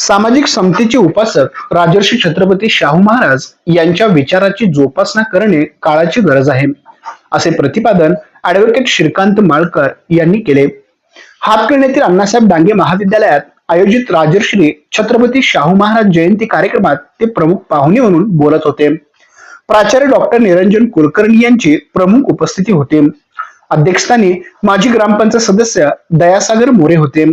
सामाजिक समतेचे उपासक राजर्षी छत्रपती शाहू महाराज यांच्या विचाराची जोपासना करणे काळाची गरज आहे. असे प्रतिपादन ऍडव्होकेट श्रीकांत माळकर यांनी केले. हातकणंगलेतील अण्णासाहेब डांगे महाविद्यालयात आयोजित राजर्षी छत्रपती शाहू महाराज जयंती कार्यक्रमात ते प्रमुख पाहुणे म्हणून बोलत होते. प्राचार्य डॉक्टर निरंजन कुलकर्णी यांची प्रमुख उपस्थिती होती. अध्यक्षस्थानी माजी ग्रामपंचायत सदस्य दयासागर मोरे होते.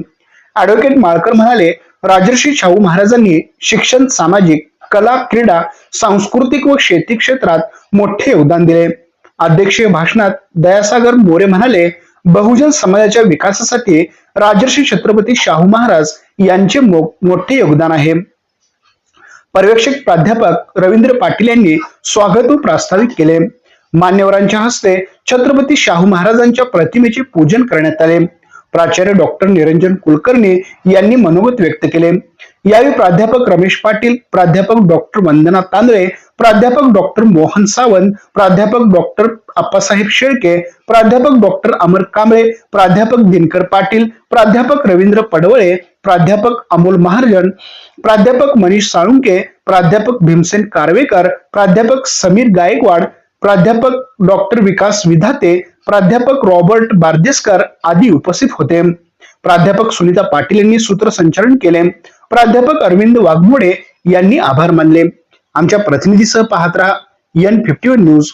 ऍडव्होकेट माळकर म्हणाले राजर्षी शाहू महाराजांनी शिक्षण सामाजिक कला क्रीडा सांस्कृतिक व शेती क्षेत्रात मोठे योगदान दिले. अध्यक्षीय भाषणात दयासागर मोरे म्हणाले बहुजन समाजाच्या विकासासाठी राजर्षी छत्रपती शाहू महाराज यांचे मो- मोठे योगदान आहे. पर्यवेक्षक प्राध्यापक रवींद्र पाटील यांनी स्वागत व प्रास्ताविक केले. मान्यवरांच्या हस्ते छत्रपती शाहू महाराजांच्या प्रतिमेचे पूजन करण्यात आले. प्राचार्य डॉक्टर निरंजन कुलकर्णी यांनी मनोगत व्यक्त केले. यावेळी प्राध्यापक रमेश पाटील प्राध्यापक डॉक्टर वंदना तांदळे प्राध्यापक डॉक्टर मोहन सावंत प्राध्यापक डॉक्टर अप्पासाहेब शेळके प्राध्यापक डॉक्टर अमर कांबळे प्राध्यापक दिनकर पाटील प्राध्यापक रवींद्र पडवळे प्राध्यापक अमोल महाजन प्राध्यापक मनीष साळुंके प्राध्यापक भीमसेन कारवेकर प्राध्यापक समीर गायकवाड प्राध्यापक डॉक्टर विकास विधाते प्राध्यापक रॉबर्ट बार्देसकर आदी उपस्थित होते. प्राध्यापक सुनीता पाटील यांनी सूत्रसंचालन केले. प्राध्यापक अरविंद वाघमोडे यांनी आभार मानले. आमच्या प्रतिनिधीसह पाहत राहा. N fifty news